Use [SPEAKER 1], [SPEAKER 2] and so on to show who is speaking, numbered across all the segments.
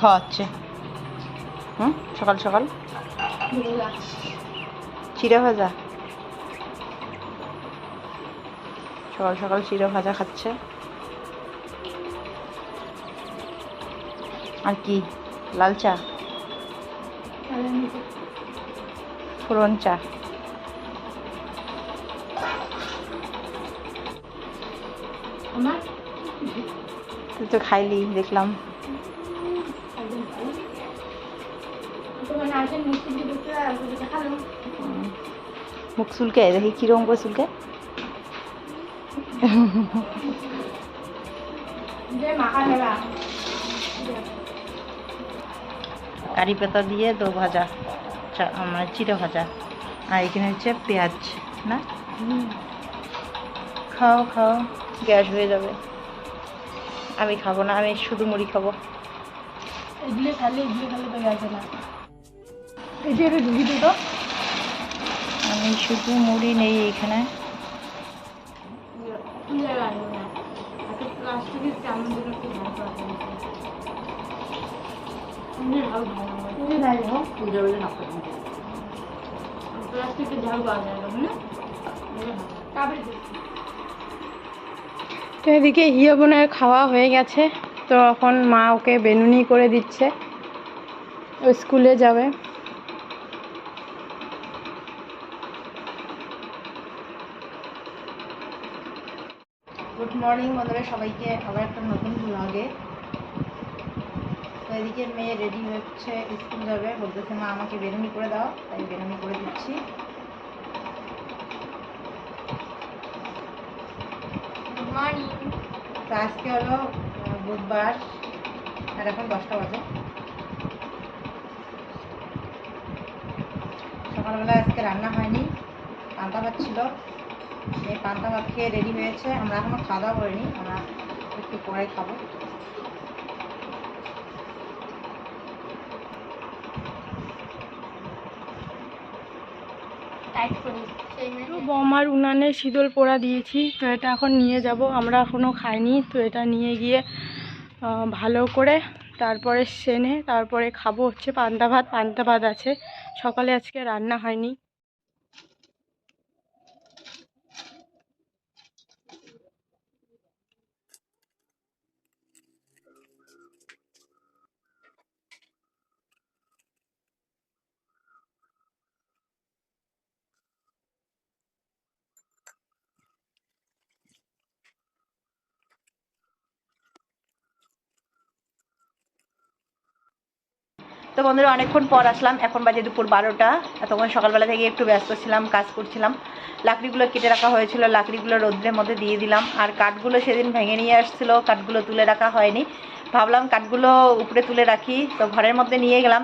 [SPEAKER 1] খাওয়াচ্ছে। হুম? সকাল সকাল? চিড়ে ভাজা? সকাল সকাল চিড়ে ভাজা খাচ্ছে। আর কি? লাল চা? ফোড়ন চা? তুই তো খাইলি দেখলাম
[SPEAKER 2] তোমার নাচের মিষ্টি দিয়ে দেখতে দেখাল
[SPEAKER 1] হুম। মুখ চুলকে দেখি কীরকম করে চুলকে। কারি পাতা দিয়ে দো ভাজা মানে চিড়ে ভাজা। আর এখানে হচ্ছে পেঁয়াজ না? খাও খাও গ্যাস হয়ে যাবে। আমি খাব না আমি শুধু মুড়ি খাব।
[SPEAKER 2] ইডলি খালি ইডলি খালি তো গেছে না। এই যে ঢুকি দিত
[SPEAKER 1] আমি শুধু মুড়ি নেই এখানে।
[SPEAKER 2] তো এদিকে হিয়া বোনের খাওয়া হয়ে গেছে তো এখন মা ওকে বেনুনি করে দিচ্ছে। ও স্কুলে যাবে।
[SPEAKER 1] গুড মর্নিং বন্ধুরা সবাইকে আবার একটা নতুন ব্লগে তো এদিকে মেয়ে রেডি হচ্ছে স্কুল যাবে। বলতেছে মা আমাকে বেরুনি করে দাও। তাই বেরুনি করে দিচ্ছি।
[SPEAKER 2] গুড মর্নিং
[SPEAKER 1] তো আজকে হলো বুধবার আর এখন দশটা বাজে। সকালবেলা আজকে রান্না হয়নি পান্তা ভাত ছিল। এই পান্তা ভাত খেয়ে রেডি হয়েছে। আমরা এখনও খাওয়া দাওয়া করিনি আমরা একটু পরে খাব।
[SPEAKER 2] বমার উনানে শীতল পোড়া দিয়েছি তো এটা এখন নিয়ে যাব। আমরা এখনও খাইনি তো এটা নিয়ে গিয়ে আহ, ভালো করে তারপরে সেনে তারপরে খাব হচ্ছে পান্তা ভাত। পান্তা ভাত আছে। সকালে আজকে রান্না হয়নি।
[SPEAKER 1] তো বন্ধুরা, অনেকক্ষণ পর আসলাম। এখন বাজে দুপুর বারোটা। তখন সকালবেলা থেকে একটু ব্যস্ত ছিলাম, কাজ করছিলাম। লাকড়িগুলো কেটে রাখা হয়েছিল, লাকড়িগুলো রোদ্রের মধ্যে দিয়ে দিলাম। আর কাঠগুলো সেদিন ভেঙে নিয়ে আসছিল, কাঠগুলো তুলে রাখা হয়নি। ভাবলাম কাঠগুলো উপরে তুলে রাখি, তো ঘরের মধ্যে নিয়ে গেলাম।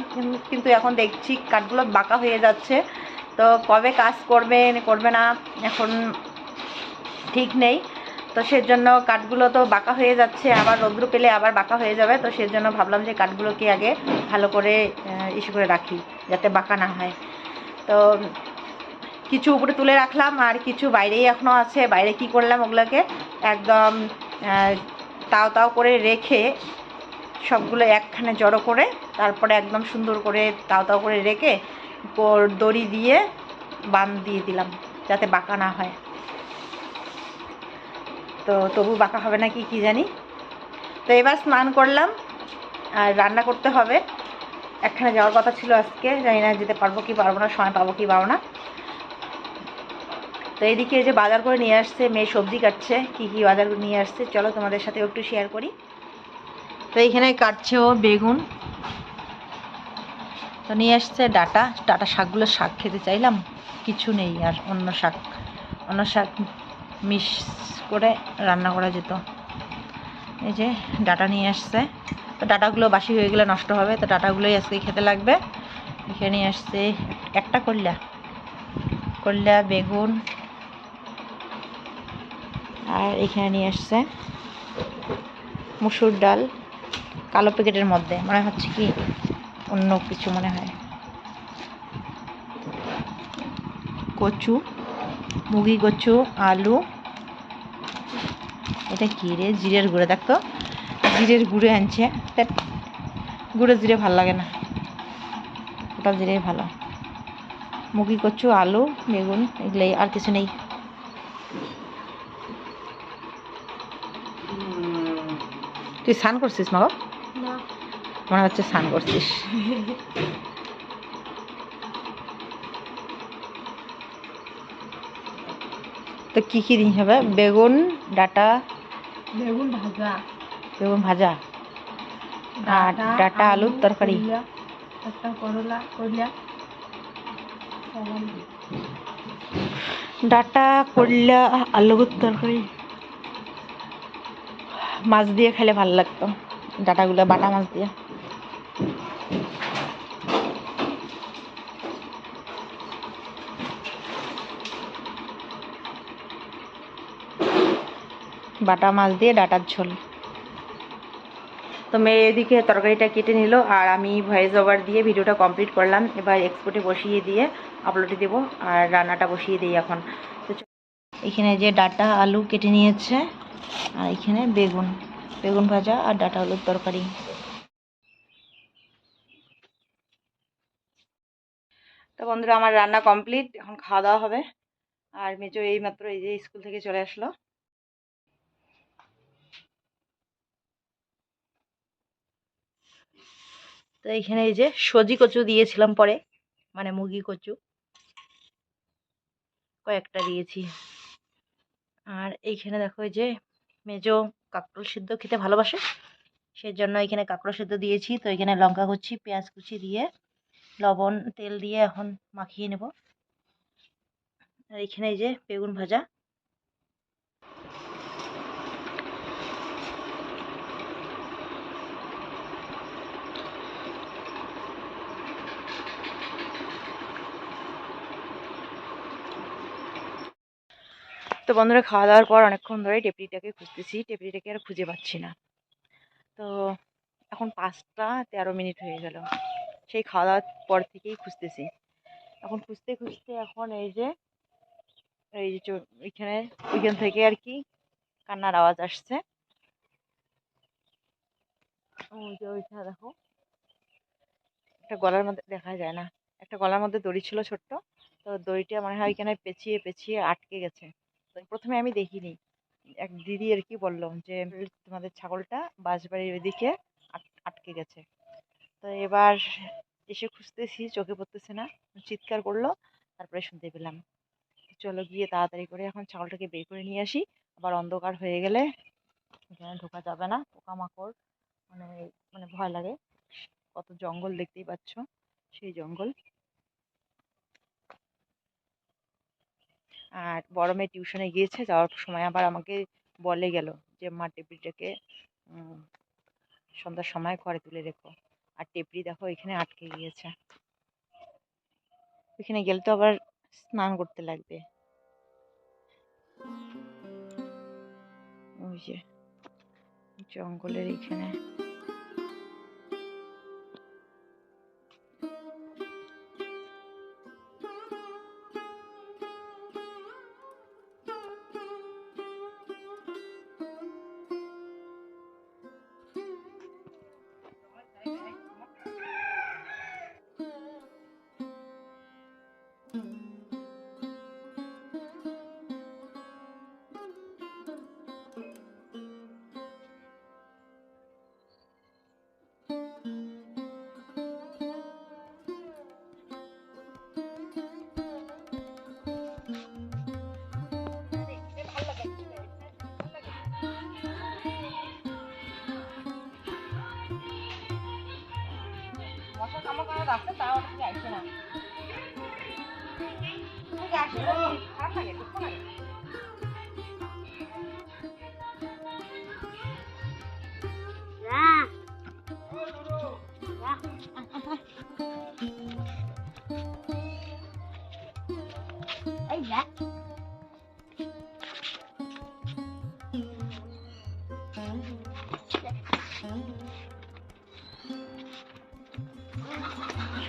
[SPEAKER 1] কিন্তু এখন দেখছি কাঠগুলো বাঁকা হয়ে যাচ্ছে। তো কবে কাজ করবে করবে না, এখন ঠিক নেই। তো সেজন্য কাঠগুলো তো বাঁকা হয়ে যাচ্ছে, আবার রৌদ্র পেলে আবার বাঁকা হয়ে যাবে, তো সেজন্য ভাবলাম যে কাঠগুলোকে আগে ভালো করে ইস্যু করে রাখি, যাতে বাঁকা না হয়। তো কিছু উপরে তুলে রাখলাম, আর কিছু বাইরেই এখনও আছে, বাইরে কি করলাম ওগুলোকে? একদম তাও তাও করে রেখে সবগুলো একখানে জড়ো করে, তারপরে একদম সুন্দর করে তাও তাও করে রেখে দড়ি দিয়ে বান দিয়ে দিলাম, যাতে বাঁকা না হয়। তো তবু বাঁকা হবে না কি কি জানি। তো এবার স্নান করলাম, আর রান্না করতে হবে। একখানে যাওয়ার কথা ছিল আজকে, জানি না যেতে পারব কি পারব না, সময় পাবো কি পাবো না। তো এদিকে যে বাজার করে নিয়ে আসছে, মেয়ে সবজি কাটছে, কি কি বাজার নিয়ে আসছে, চলো তোমাদের সাথে একটু শেয়ার করি। তো এইখানে কাটছে ও বেগুন। তো নিয়ে আসছে ডাটা ডাটা শাকগুলো শাক খেতে চাইলাম, কিছু নেই আর অন্য শাক। অন্য শাক মিক্স করে রান্না করা যেত। এই যে ডাটা নিয়ে আসছে। তো ডাটাগুলো বাসি হয়ে গেলে নষ্ট হবে। তো ডাটাগুলোই আজকে খেতে লাগবে। এখানে আসছে একটা করলা করলা বেগুন। আর এখানে নিয়ে আসছে মুসুর ডাল। কালো প্যাকেটের মধ্যে। মনে হচ্ছে কি অন্য কিছু মনে হয়। কচু, মুগি কচু, আলু এটা কি রে? জিরের গুঁড়ো দেখতো জিরের গুঁড়ো আনছে। গুঁড়ো জিরে ভালো লাগে না। ওটা জিরেই ভালো। মুগি কচু আলু বেগুন এগুলোই আর কিছু নেই। তুই স্নান করছিস মা? মনে হচ্ছে স্নান করছিস। তো কী কী দিন হবে? বেগুন ডাটা
[SPEAKER 2] বেগুন ভাজা।
[SPEAKER 1] বেগুন ভাজা। আর ডাটা আলুর তরকারি।
[SPEAKER 2] একটা করলা করলা
[SPEAKER 1] ডাটা করলা আলুর তরকারি। মাছ দিয়ে খেলে ভালো লাগতো। ডাটাগুলো বাটা মাছ দিয়ে। বাটা মাছ দিয়ে ডাটার ঝোল। তো মেয়ে এদিকে তরকারিটা কেটে নিল আর আমি ভয়েস ওভার দিয়ে ভিডিওটা কমপ্লিট করলাম। এবার এক্সপোর্টে বসিয়ে দিয়ে আপলোডে দেবো আর রান্নাটা বসিয়ে দিই এখন। তো এখানে যে ডাটা আলু কেটে নিয়েছে আর এখানে বেগুন বেগুন ভাজা আর ডাটা আলুর তরকারি। তো বন্ধুরা আমার রান্না কমপ্লিট এখন খাওয়া দাওয়া হবে। আর মেজো এইমাত্র এই যে স্কুল থেকে চলে আসলো। তো এইখানে এই যে সজি কচু দিয়েছিলাম পরে মানে মুগি কচু। কয়েকটা দিয়েছি। আর এইখানে দেখো এই যে মেজো কাঁকরোল সিদ্ধ খেতে ভালোবাসে সেই জন্য এখানে কাঁকরোল সিদ্ধ দিয়েছি। তো এখানে লঙ্কা কুচি, পেঁয়াজ কুচি দিয়ে লবণ, তেল দিয়ে এখন মাখিয়ে নেব। আর এখানে এই যে বেগুন ভাজা। তো বন্ধুরা খাওয়া দাওয়ার পর অনেকক্ষণ ধরে টেপরিটাকে খুঁজতেছি টেপরিটাকে আর খুঁজে পাচ্ছি না। তো এখন পাঁচটা তেরো মিনিট হয়ে গেল। সেই খাওয়া দাওয়ার পর থেকেই খুঁজতেছি। এখন খুঁজতে খুঁজতে এখন এই যে এই যে চো- ওইখানে থেকে আর কি কান্নার আওয়াজ আসছে। ওইখানে দেখো। একটা গলার মধ্যে দেখা যায় না। একটা গলার মধ্যে দড়ি ছিল ছোট্ট। তো দড়িটা মনে হয় ওইখানে পেঁচিয়ে পেঁচিয়ে আটকে গেছে। প্রথমে আমি দেখিনি। এক দিদি আর কি বলল যে তোমাদের ছাগলটা বাঁশবাড়ির ওইদিকে আট- আটকে গেছে। তো এবার এসে খুঁজতেছি, চোখে পড়তেছে না। চিৎকার করল, তারপরে শুনতে পেলাম। চলো গিয়ে তাড়াতাড়ি করে এখন ছাগলটাকে বের করে নিয়ে আসি। আবার অন্ধকার হয়ে গেলে এখানে ঢোকা যাবে না। পোকামাকড় মানে মানে ভয় লাগে। কত জঙ্গল দেখতেই পাচ্ছ, সেই জঙ্গল। আর বড় মেয়ে টিউশনে গিয়েছে যাওয়ার সময় আবার আমাকে বলে গেল যে মা টেপরিটাকে উম, সন্ধ্যার সময় ঘরে তুলে রেখো। আর টেপরি দেখো এখানে আটকে গিয়েছে। ওইখানে গেলে তো আবার স্নান করতে লাগবে। ওই যে জঙ্গলের এখানে।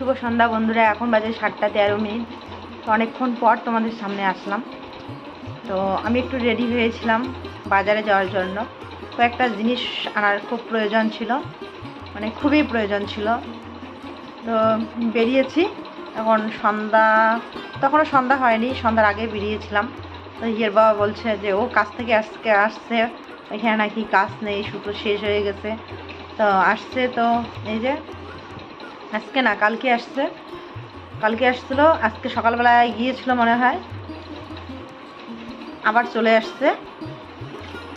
[SPEAKER 1] শুভ সন্ধ্যা বন্ধুরা, এখন বাজে সাতটা তেরো মিনিট। তো অনেকক্ষণ পর তোমাদের সামনে আসলাম। তো আমি একটু রেডি হয়েছিলাম বাজারে যাওয়ার জন্য। কয়েকটা জিনিস আনার খুব প্রয়োজন ছিল মানে খুবই প্রয়োজন ছিল। তো বেরিয়েছি, এখন সন্ধ্যা, তখনও সন্ধ্যা হয়নি, সন্ধ্যার আগে বেরিয়েছিলাম। তো হিয়ের বাবা বলছে যে, ও কাজ থেকে আজকে আসছে, এখানে নাকি কাজ নেই, সুতো শেষ হয়ে গেছে। তো আসছে তো, এই যে আজকে না, কালকে আসছে। কালকে আসছিল, আজকে সকালবেলায় গিয়েছিল মনে হয়। আবার চলে আসছে।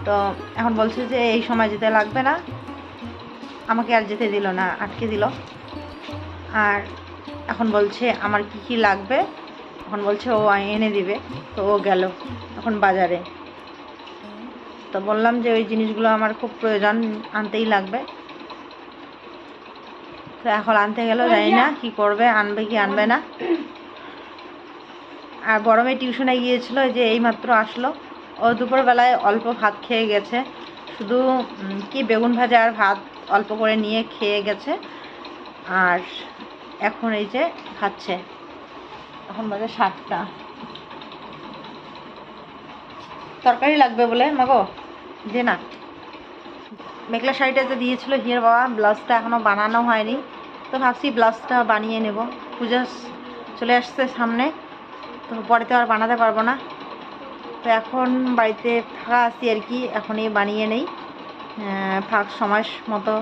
[SPEAKER 1] তো এখন বলছে যে, এই সময় যেতে লাগবে না। আমাকে আর যেতে দিল না, আটকে দিল। আর এখন বলছে, আমার কি কি লাগবে? এখন বলছে, ও এনে দিবে। তো ও গেল এখন বাজারে। তো বললাম যে, ওই জিনিসগুলো আমার খুব প্রয়োজন, আনতেই লাগবে। তো এখন আনতে গেল জানি না কি করবে আনবে কি আনবে না। আর বড় মেয়ে টিউশনে গিয়েছিল এই যে এইমাত্র আসলো। ও দুপুরবেলায় অল্প ভাত খেয়ে গেছে। শুধু কি বেগুন ভাজা আর ভাত অল্প করে নিয়ে খেয়ে গেছে। আর এখন এই যে খাচ্ছে। এখন বাজে সাতটা। তরকারি লাগবে বলে মাগো? যে না। মেঘলা শাড়িটা যে দিয়েছিল হিয়ার বাবা ব্লাউজটা এখনও বানানো হয়নি। তো ভাবছি ব্লাউজটা বানিয়ে নেব। পূজা চলে আসছে সামনে তো পরে তো আর বানাতে পারব না। তো এখন বাড়িতে ফাঁকা আছি আর কি এখনই বানিয়ে নেই। ফাঁক সময় মতো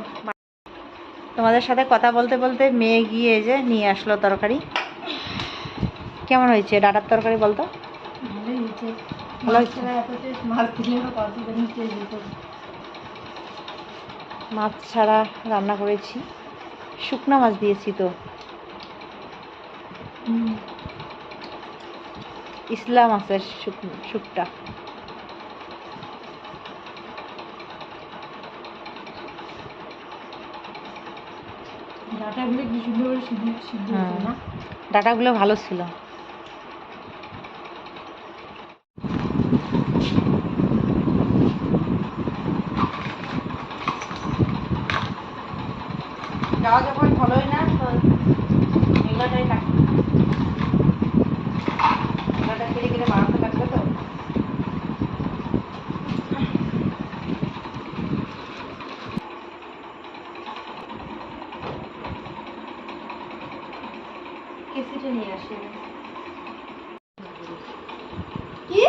[SPEAKER 1] তোমাদের সাথে কথা বলতে বলতে মেয়ে গিয়ে যে নিয়ে আসলো তরকারি। কেমন হয়েছে? ডাটার তরকারি বলতো? মাছ ছাড়া রান্না করেছি। শুকনা মাছ দিয়েছি তো। ইসলাম আছে শুক- শুকটা।
[SPEAKER 2] ডাটাগুলো কি সুন্দর সিদ্ধ সিদ্ধ না?
[SPEAKER 1] ডাটাগুলো ভালো ছিল। যাওয়া যখন হলোই না, তো এগুলোটাই লাগবে তো। কেসিটা নিয়ে কি?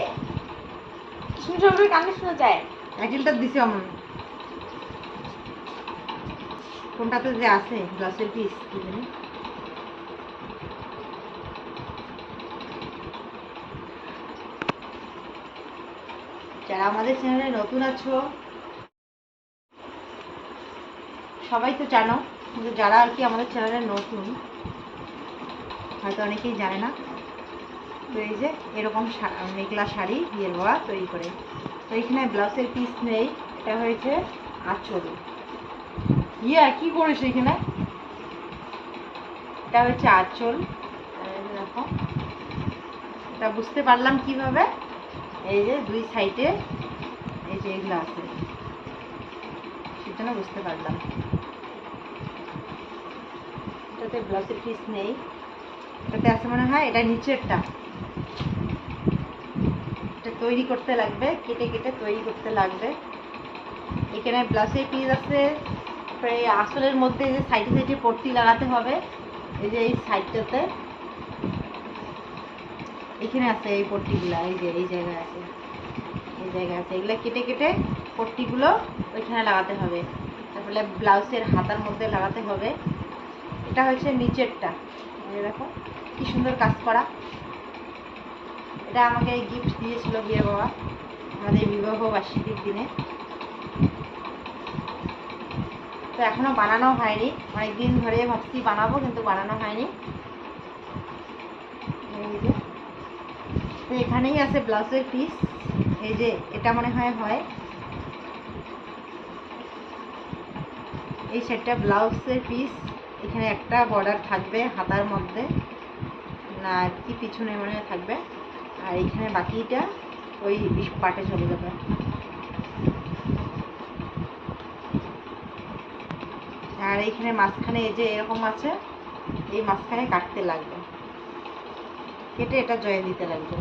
[SPEAKER 2] সুন্দর করে কানে শোনা যায়।
[SPEAKER 1] অ্যাকেলটা দিছে অমন। কোনটাতে যে আছে গ্লাসের পিস যারা আমাদের চ্যানেলে নতুন আছো, সবাই তো জানো, কিন্তু যারা আর কি আমাদের চ্যানেলে নতুন, হয়তো অনেকেই জানে না। তো এই যে, এরকম মেঘলা শাড়ি, বিয়ের বাবা তৈরি করে। তো এখানে ব্লাউজের পিস নেই, এটা হয়েছে আঁচল। ইয়া, কি করেছে এখানে? এটা হচ্ছে আঁচল। দেখো। এটা বুঝতে পারলাম কীভাবে? এই যে দুই সাইডে এই যে এগুলো আছে। সেজন্য বুঝতে পারলাম। এটাতে ব্লাউজের পিস নেই। এটাতে আছে মনে হয়, এটা নিচেরটা। এটা তৈরি করতে লাগবে, কেটে কেটে তৈরি করতে লাগবে। এখানে ব্লাউজের পিস আছে। তারপরে আসলের মধ্যে যে সাইডে সাইডে পট্টি লাগাতে হবে, এই যে এই সাইডটাতে। এখানে আছে এই পট্টিগুলো, এই যে, এই জায়গায় আছে। এই জায়গায় আছে। এগুলো কেটে কেটে পট্টিগুলো ওইখানে লাগাতে হবে। তারপরে ব্লাউজের হাতার মধ্যে লাগাতে হবে। এটা হচ্ছে নিচেরটা। দেখো, কি সুন্দর কাজ করা। এটা আমাকে গিফট দিয়েছিল বিয়ে বাবা, আমাদের বিবাহ বার্ষিকীর দিনে। তো এখনও বানানো হয়নি। অনেক দিন ধরে ভাবছি বানাবো, কিন্তু বানানো হয়নি। তো এখানেই আছে ব্লাউজের পিস এই যে, এটা মনে হয় হয়। এই সেটটা ব্লাউজের পিস এখানে একটা বর্ডার থাকবে হাতার মধ্যে। না কি পিছনে মনে থাকবে। আর এইখানে বাকিটা ওই পাটে চলে যাবে। আর এইখানে মাঝখানে এই যে এরকম আছে, এই মাঝখানে কাটতে লাগবে। কেটে এটা জয়ে দিতে লাগবে।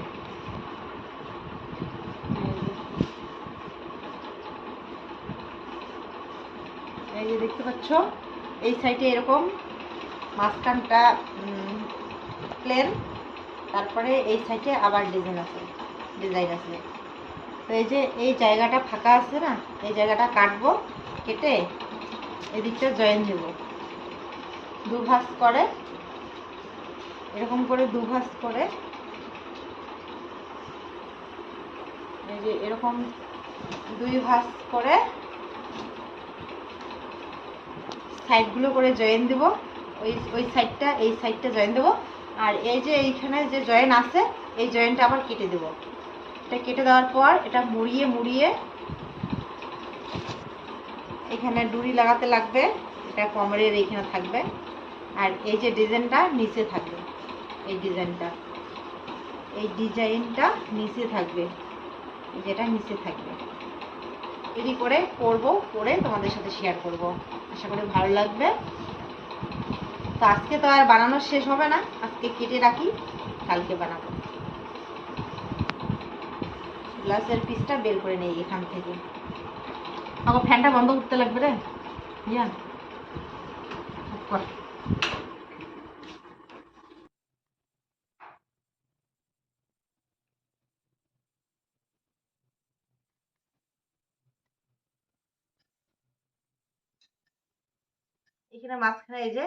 [SPEAKER 1] এই যে দেখতে পাচ্ছ, এই সাইডে এরকম মাঝখানটা প্লেন তারপরে এই সাইডে আবার ডিজাইন আছে ডিজাইন আছে। তো এই যে এই জায়গাটা ফাঁকা আছে না, এই জায়গাটা কাটবো, কেটে এদিকটা জয়েন দেব দু ভাঁজ করে, এরকম করে দু ভাঁজ করে, এই যে এরকম দুই ভাঁজ করে, সাইডগুলো করে জয়েন দেব। ওই ওই সাইডটা, এই সাইডটা জয়েন দেবো। আর এই যে এইখানে যে জয়েন আছে, এই জয়েনটা আবার কেটে দেবো। এটা কেটে দেওয়ার পর এটা মুড়িয়ে মুড়িয়ে এখানে ডুরি লাগাতে লাগবে, এটা কোমরের এইখানে থাকবে। আর এই যে ডিজাইনটা নিচে থাকবে, এই ডিজাইনটা। এই ডিজাইনটা নিচে থাকবে যেটা নিচে থাকবে। তৈরি করে করব, করে তোমাদের সাথে শেয়ার করব। আশা করি ভালো লাগবে। তো আজকে তো আর বানানো শেষ হবে না, আজকে কেটে রাখি, কালকে বানাবো। গ্লাসের পিসটা বের করে নেই এখান থেকে। আমার ফ্যানটা বন্ধ করতে লাগবে রে। ইয়া। এখানে মাঝখানে এই যে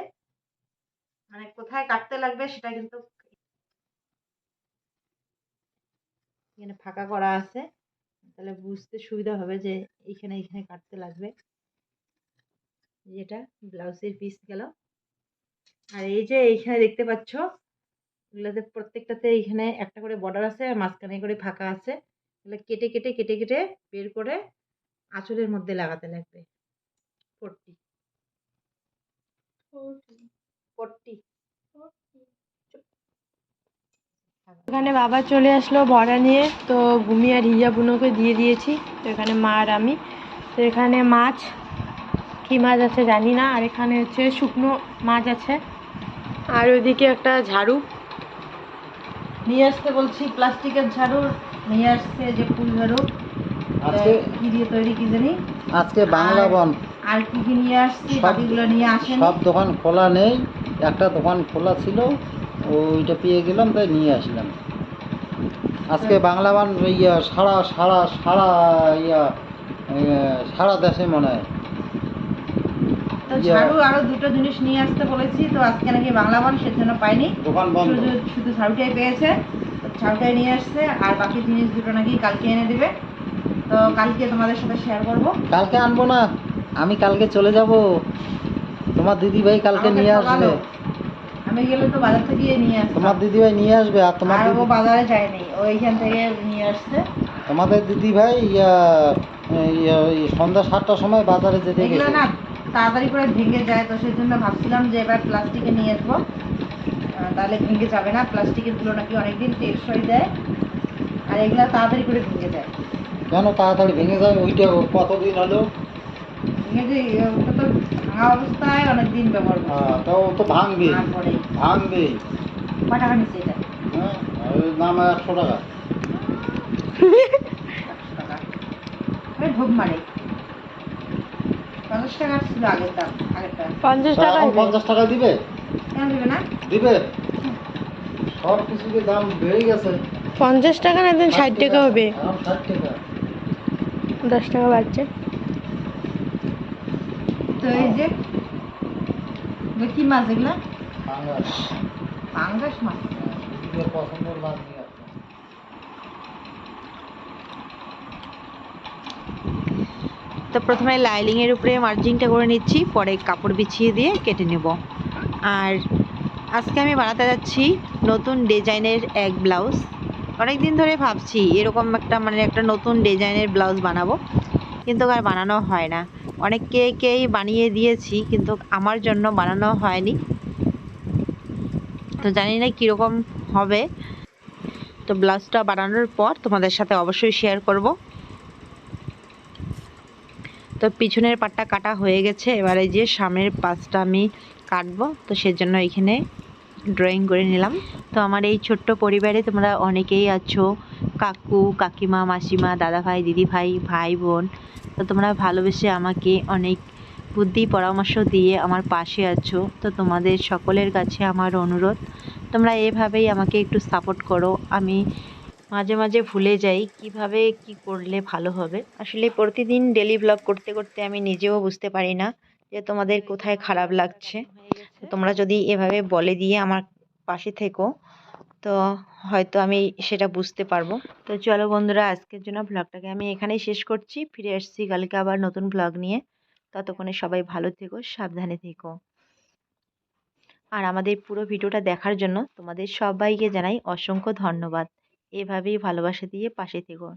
[SPEAKER 1] মানে কোথায় কাটতে লাগবে সেটা কিন্তু এখানে ফাঁকা করা আছে। তাহলে বুঝতে সুবিধা হবে যে এইখানে এইখানে কাটতে লাগবে। যেটা ব্লাউজের পিস গেল। আর এই যে এইখানে দেখতে পাচ্ছ এগুলোতে প্রত্যেকটাতে এইখানে একটা করে বর্ডার আছে আর মাঝখানে করে ফাঁকা আছে। এগুলো কেটে কেটে কেটে কেটে বের করে আঁচলের মধ্যে লাগাতে লাগবে। পট্টি। পট্টি।
[SPEAKER 2] এখানে বাবা চলে আসলো বড়া নিয়ে তো ভূমি আর হিয়া বুনোকে দিয়ে দিয়েছি তো এখানে মা আর আমি। তো এখানে মাছ কী মাছ আছে জানি না আর এখানে হচ্ছে শুকনো মাছ আছে। আর ওইদিকে একটা ঝাড়ু।
[SPEAKER 1] নিয়ে আসতে বলছি প্লাস্টিকের ঝাড়ু নিয়ে আসছে যে ফুল ঝাড়ু। কি দিয়ে তৈরি কি জানি?
[SPEAKER 3] আজকে বাংলা বন।
[SPEAKER 1] আর কি কি নিয়ে আসছি বাকিগুলো নিয়ে আসেন।
[SPEAKER 3] সব দোকান খোলা নেই একটা দোকান খোলা ছিল ওইটা পেয়ে গেলাম তাই নিয়ে আসলাম। আজকে বাংলা বান ইয়া সারা সারা সারা ইয়া সারা দেশে মনে হয়।
[SPEAKER 1] ঝাড়ু আরও দুটো জিনিস নিয়ে আসতে বলেছি তো আজকে নাকি বাংলা সেজন্য পাইনি। শুধু শুধু ঝাড়ুটাই পেয়েছে ঝাড়ুটাই নিয়ে আসছে আর বাকি জিনিস দুটো নাকি কালকে এনে দিবে। তো কালকে তোমাদের সাথে শেয়ার করব।
[SPEAKER 3] কালকে আনব না আমি কালকে চলে যাব। তোমার দিদি ভাই কালকে নিয়ে। আসবে।
[SPEAKER 1] আমি গেলে তো বাজার থেকে নিয়ে আসব
[SPEAKER 3] তোমার দিদি ভাই নিয়ে আসবে আর তোমার
[SPEAKER 1] আর ও বাজারে যায়নি ও এইখান থেকে নিয়ে আসছে।
[SPEAKER 3] তোমাদের দিদি ভাই ইয়া সন্ধ্যা সাতটার সময় বাজারে যেতে গেছে।
[SPEAKER 1] না তাড়াতাড়ি করে ভেঙে যায় তো সেই জন্য ভাবছিলাম যে এবার প্লাস্টিকে নিয়ে আসব। তাহলে ভেঙে যাবে না প্লাস্টিকেরগুলো নাকি অনেকদিন টেকসই দেয়। আর এগুলো তাড়াতাড়ি করে ভেঙে যায়।
[SPEAKER 3] কেন তাড়াতাড়ি ভেঙে যায়? ওইটা কতদিন হলো?
[SPEAKER 1] ভেঙে যে ওটা তো ভাঙা অবস্থায় অনেকদিন ব্যবহার করছে।
[SPEAKER 3] হ্যাঁ, তো ও তো ভাঙবে।
[SPEAKER 1] তারপরে।
[SPEAKER 3] ভাঙবে।
[SPEAKER 1] ক টাকা নিচ্ছে এটা।
[SPEAKER 3] হ্যাঁ আর এর দাম একশো টাকা।
[SPEAKER 1] একশো টাকা। ওই ঢোক মারে। পঞ্চাশ টাকা ছিল আগের দাম
[SPEAKER 2] পঞ্চাশ টাকা
[SPEAKER 3] এখন পঞ্চাশ টাকা দিবে?
[SPEAKER 1] কেন দেবে না?
[SPEAKER 3] দিবে? সব কিছুকে দাম বেড়ে গেছে।
[SPEAKER 2] পঞ্চাশ টাকা না দিন ষাট টাকা হবে।
[SPEAKER 3] এখন ষাট টাকা।
[SPEAKER 2] দশ টাকা বাড়ছে।
[SPEAKER 1] তো এই যে কি মাছ এগুলো?
[SPEAKER 3] পাঙ্গাস।
[SPEAKER 1] মাছ।
[SPEAKER 3] পছন্দের মাছ নিয়ে
[SPEAKER 1] তো প্রথমে লাইলিংয়ের উপরে মার্জিংটা করে নিচ্ছি পরে কাপড় বিছিয়ে দিয়ে কেটে নেব। আর আজকে আমি বানাতে যাচ্ছি নতুন ডিজাইনের এক ব্লাউজ। অনেক দিন ধরে ভাবছি এরকম একটা মানে একটা নতুন ডিজাইনের ব্লাউজ বানাবো কিন্তু আর বানানো হয় না। অনেককেই বানিয়ে দিয়েছি, কিন্তু আমার জন্য বানানো হয়নি। তো জানি না কীরকম হবে। তো ব্লাউজটা বানানোর পর তোমাদের সাথে অবশ্যই শেয়ার করব। তো পিছনের পাটটা কাটা হয়ে গেছে, এবারে যে সামনের পাশটা আমি কাটবো, তো সেজন্য এখানে ড্রয়িং করে নিলাম। তো আমার এই ছোট্ট পরিবারে তোমরা অনেকেই আছো, কাকু, কাকিমা, মাসিমা দাদা ভাই দিদি ভাই ভাই, বোন তো তোমরা ভালোবেসে আমাকে অনেক বুদ্ধি পরামর্শ দিয়ে আমার পাশে আছো। তো তোমাদের সকলের কাছে আমার অনুরোধ, তোমরা এভাবেই আমাকে একটু সাপোর্ট করো। আমি মাঝে মাঝে ভুলে যাই কীভাবে কি করলে ভালো হবে। আসলে প্রতিদিন ডেলি ব্লগ করতে করতে আমি নিজেও বুঝতে পারি না যে তোমাদের কোথায় খারাপ লাগছে। তোমরা যদি এভাবে বলে দিয়ে আমার পাশে থেকো, তো হয়তো আমি সেটা বুঝতে পারব। তো চলো বন্ধুরা, আজকের জন্য ব্লগটাকে আমি এখানেই শেষ করছি। ফিরে আসছি কালকে আবার নতুন ব্লগ নিয়ে। ততক্ষণে সবাই ভালো থেকো, সাবধানে থেকো। আর আমাদের পুরো ভিডিওটা দেখার জন্য তোমাদের সবাইকে জানাই অসংখ্য ধন্যবাদ। এভাবেই ভালোবাসা দিয়ে পাশে থেকো।